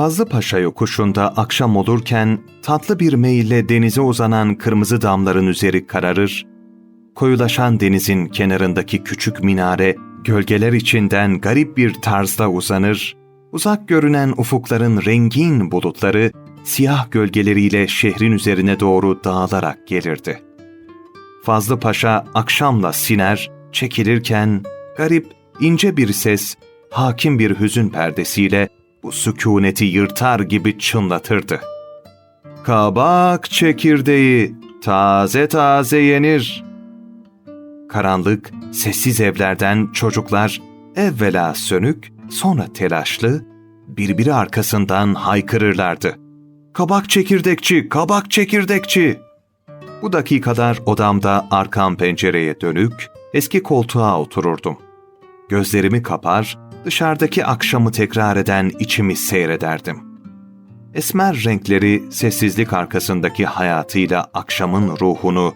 Fazlı Paşa yokuşunda akşam olurken tatlı bir meyille denize uzanan kırmızı damların üzeri kararır, koyulaşan denizin kenarındaki küçük minare gölgeler içinden garip bir tarzda uzanır, uzak görünen ufukların rengin bulutları siyah gölgeleriyle şehrin üzerine doğru dağılarak gelirdi. Fazlı Paşa akşamla siner, çekilirken garip, ince bir ses, hakim bir hüzün perdesiyle bu sükuneti yırtar gibi çınlatırdı. Kabak çekirdeği taze taze yenir. Karanlık, sessiz evlerden çocuklar evvela sönük, sonra telaşlı, birbiri arkasından haykırırlardı. Kabak çekirdekçi, kabak çekirdekçi. Bu dakikalar odamda arkam pencereye dönük, eski koltuğa otururdum. Gözlerimi kapar, dışarıdaki akşamı tekrar eden içimi seyrederdim. Esmer renkleri sessizlik arkasındaki hayatıyla akşamın ruhunu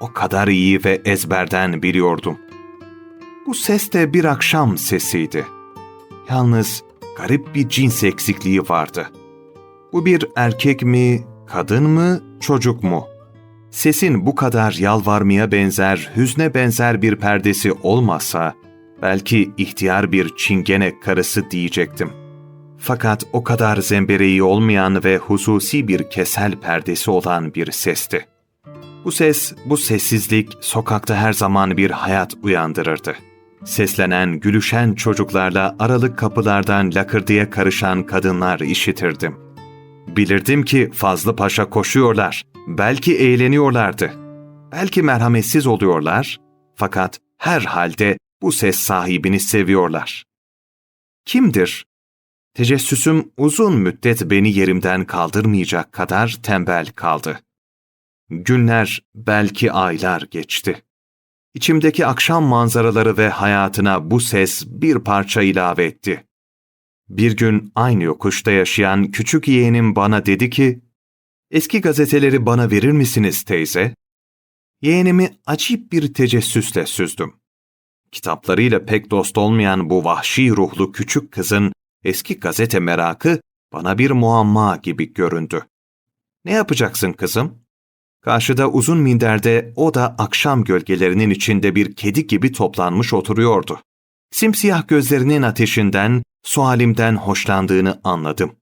o kadar iyi ve ezberden biliyordum. Bu ses de bir akşam sesiydi. Yalnız garip bir cins eksikliği vardı. Bu bir erkek mi, kadın mı, çocuk mu? Sesin bu kadar yalvarmaya benzer, hüzne benzer bir perdesi olmasa, belki ihtiyar bir çingene karısı diyecektim. Fakat o kadar zembereği olmayan ve hususi bir kesel perdesi olan bir sesti. Bu ses, bu sessizlik sokakta her zaman bir hayat uyandırırdı. Seslenen, gülüşen çocuklarla aralık kapılardan lakırdıya karışan kadınlar işitirdim. Bilirdim ki Fazlı Paşa koşuyorlar, belki eğleniyorlardı. Belki merhametsiz oluyorlar, fakat her halde bu ses sahibini seviyorlar. Kimdir? Tecessüsüm uzun müddet beni yerimden kaldırmayacak kadar tembel kaldı. Günler, belki aylar geçti. İçimdeki akşam manzaraları ve hayatına bu ses bir parça ilave etti. Bir gün aynı yokuşta yaşayan küçük yeğenim bana dedi ki, ''Eski gazeteleri bana verir misiniz teyze?'' Yeğenimi acip bir tecessüsle süzdüm. Kitaplarıyla pek dost olmayan bu vahşi ruhlu küçük kızın eski gazete merakı bana bir muamma gibi göründü. ''Ne yapacaksın kızım?'' Karşıda uzun minderde o da akşam gölgelerinin içinde bir kedi gibi toplanmış oturuyordu. Simsiyah gözlerinin ateşinden, sualimden hoşlandığını anladım.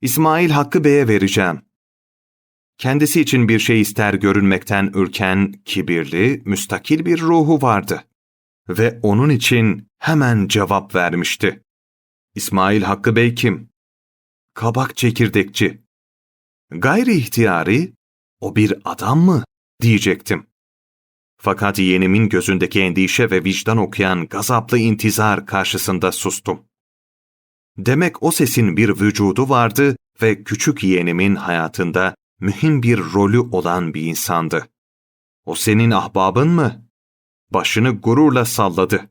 İsmail Hakkı Bey'e vereceğim. Kendisi için bir şey ister görünmekten ürken, kibirli, müstakil bir ruhu vardı. Ve onun için hemen cevap vermişti. İsmail Hakkı Bey kim? Kabak çekirdekçi. Gayri ihtiyari, o bir adam mı? diyecektim. Fakat yeğenimin gözündeki endişe ve vicdan okuyan gazaplı intizar karşısında sustum. Demek o sesin bir vücudu vardı ve küçük yeğenimin hayatında mühim bir rolü olan bir insandı. O senin ahbabın mı? Başını gururla salladı.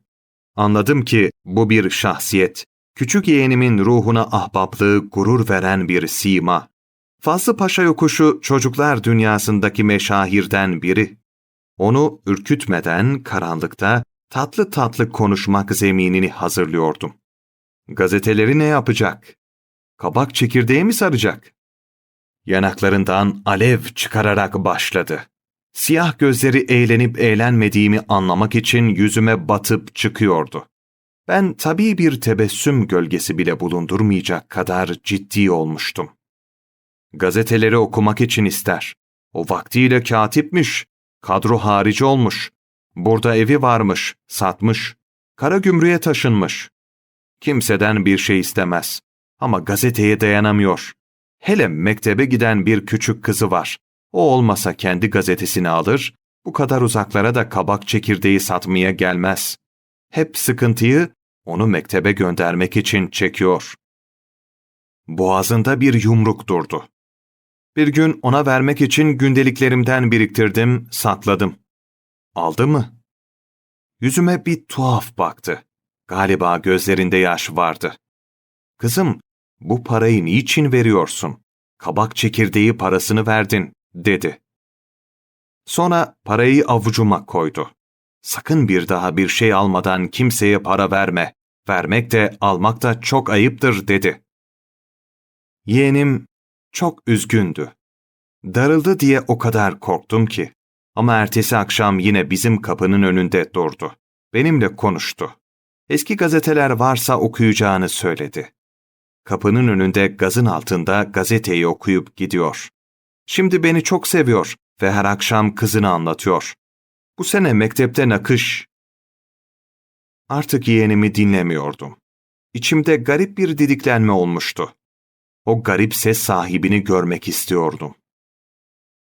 Anladım ki bu bir şahsiyet, küçük yeğenimin ruhuna ahbaplığı gurur veren bir sima. Fazlı Paşa yokuşu çocuklar dünyasındaki meşahirden biri. Onu ürkütmeden karanlıkta tatlı tatlı konuşmak zeminini hazırlıyordum. Gazeteleri ne yapacak? Kabak çekirdeği mi saracak? Yanaklarından alev çıkararak başladı. Siyah gözleri eğlenip eğlenmediğimi anlamak için yüzüme batıp çıkıyordu. Ben tabii bir tebessüm gölgesi bile bulundurmayacak kadar ciddi olmuştum. Gazeteleri okumak için ister. O vaktiyle katipmiş, kadro harici olmuş. Burada evi varmış, satmış. Kara gümrüğe taşınmış. Kimseden bir şey istemez. Ama gazeteye dayanamıyor. Hele mektebe giden bir küçük kızı var. O olmasa kendi gazetesini alır, bu kadar uzaklara da kabak çekirdeği satmaya gelmez. Hep sıkıntıyı onu mektebe göndermek için çekiyor. Boğazında bir yumruk durdu. Bir gün ona vermek için gündeliklerimden biriktirdim, sakladım. Aldı mı? Yüzüme bir tuhaf baktı. Galiba gözlerinde yaş vardı. Kızım, bu parayı niçin veriyorsun? Kabak çekirdeği parasını verdin, dedi. Sonra parayı avucuma koydu. Sakın bir daha bir şey almadan kimseye para verme. Vermek de almak da çok ayıptır, dedi. Yeğenim çok üzgündü. Darıldı diye o kadar korktum ki. Ama ertesi akşam yine bizim kapının önünde durdu. Benimle konuştu. Eski gazeteler varsa okuyacağını söyledi. Kapının önünde gazın altında gazeteyi okuyup gidiyor. Şimdi beni çok seviyor ve her akşam kızını anlatıyor. Bu sene mektepte nakış. Artık yeğenimi dinlemiyordum. İçimde garip bir didiklenme olmuştu. O garip ses sahibini görmek istiyordum.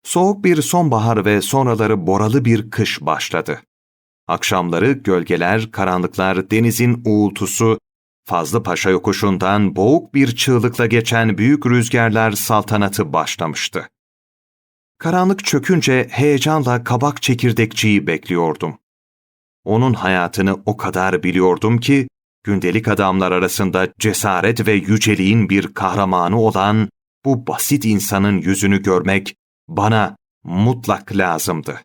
Soğuk bir sonbahar ve sonraları boralı bir kış başladı. Akşamları gölgeler, karanlıklar, denizin uğultusu, Fazlı Paşa yokuşundan boğuk bir çığlıkla geçen büyük rüzgarlar saltanatı başlamıştı. Karanlık çökünce heyecanla kabak çekirdekçiyi bekliyordum. Onun hayatını o kadar biliyordum ki, gündelik adamlar arasında cesaret ve yüceliğin bir kahramanı olan bu basit insanın yüzünü görmek bana mutlak lazımdı.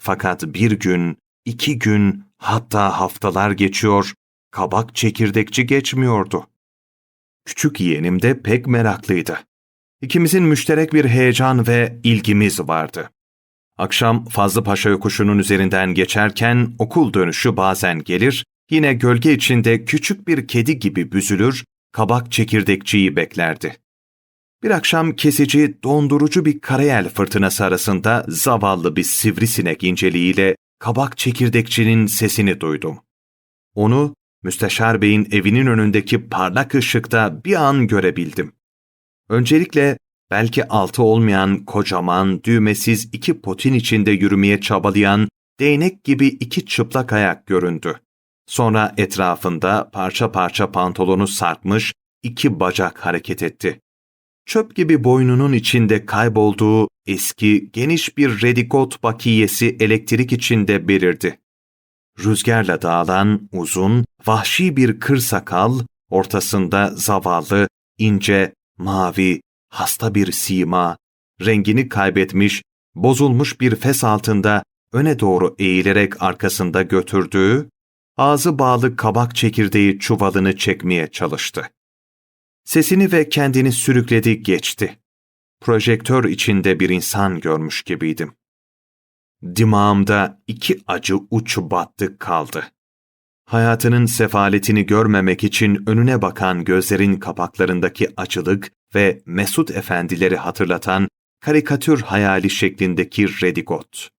Fakat bir gün, iki gün, hatta haftalar geçiyor, kabak çekirdekçi geçmiyordu. Küçük yeğenim de pek meraklıydı. İkimizin müşterek bir heyecan ve ilgimiz vardı. Akşam Fazlı Paşa yokuşunun üzerinden geçerken okul dönüşü bazen gelir, yine gölge içinde küçük bir kedi gibi büzülür, kabak çekirdekçiyi beklerdi. Bir akşam kesici, dondurucu bir karayel fırtınası arasında zavallı bir sivrisinek inceliğiyle kabak çekirdekçinin sesini duydum. Onu Müsteşar Bey'in evinin önündeki parlak ışıkta bir an görebildim. Öncelikle belki altı olmayan kocaman, düğmesiz iki potin içinde yürümeye çabalayan değnek gibi iki çıplak ayak göründü. Sonra etrafında parça parça pantolonu sarkmış iki bacak hareket etti. Çöp gibi boynunun içinde kaybolduğu eski, geniş bir redikot bakiyesi elektrik içinde belirdi. Rüzgarla dağılan uzun, vahşi bir kır sakal, ortasında zavallı, ince, mavi, hasta bir sima, rengini kaybetmiş, bozulmuş bir fes altında öne doğru eğilerek arkasında götürdüğü, ağzı bağlı kabak çekirdeği çuvalını çekmeye çalıştı. Sesini ve kendini sürükledi geçti. Projektör içinde bir insan görmüş gibiydim. Dimağımda iki acı uç battı kaldı. Hayatının sefaletini görmemek için önüne bakan gözlerin kapaklarındaki açılık ve Mesut efendileri hatırlatan karikatür hayali şeklindeki redigot.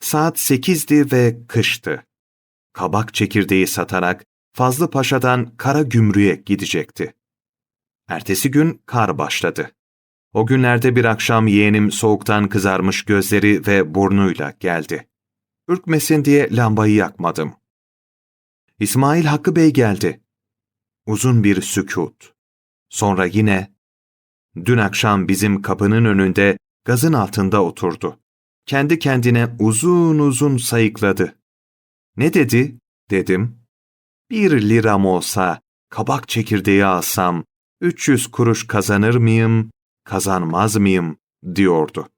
Saat sekizdi ve kıştı. Kabak çekirdeği satarak Fazlı Paşa'dan Kara Gümrü'ye gidecekti. Ertesi gün kar başladı. O günlerde bir akşam yeğenim soğuktan kızarmış gözleri ve burnuyla geldi. Ürkmesin diye lambayı yakmadım. İsmail Hakkı Bey geldi. Uzun bir sükut. Sonra yine, dün akşam bizim kapının önünde gazın altında oturdu. Kendi kendine uzun uzun sayıkladı. Ne dedi? dedim. Bir liram olsa, kabak çekirdeği alsam, 300 kuruş kazanır mıyım, kazanmaz mıyım diyordu.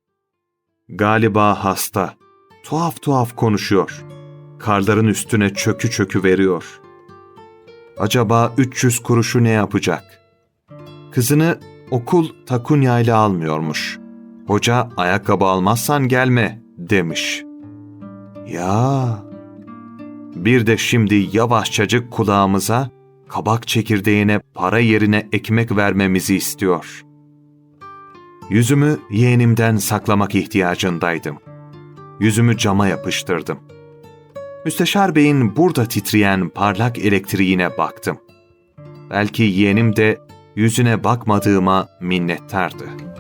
Galiba hasta, tuhaf tuhaf konuşuyor. Karların üstüne çökü çökü veriyor. Acaba 300 kuruşu ne yapacak? Kızını okul takunya ile almıyormuş. Hoca ayakkabı almazsan gelme demiş. Ya bir de şimdi yavaşçacık kulağımıza kabak çekirdeğine para yerine ekmek vermemizi istiyor. Yüzümü yeğenimden saklamak ihtiyacındaydım. Yüzümü cama yapıştırdım. Müsteşar Bey'in burada titreyen parlak elektriğine baktım. Belki yeğenim de yüzüne bakmadığıma minnettardı.''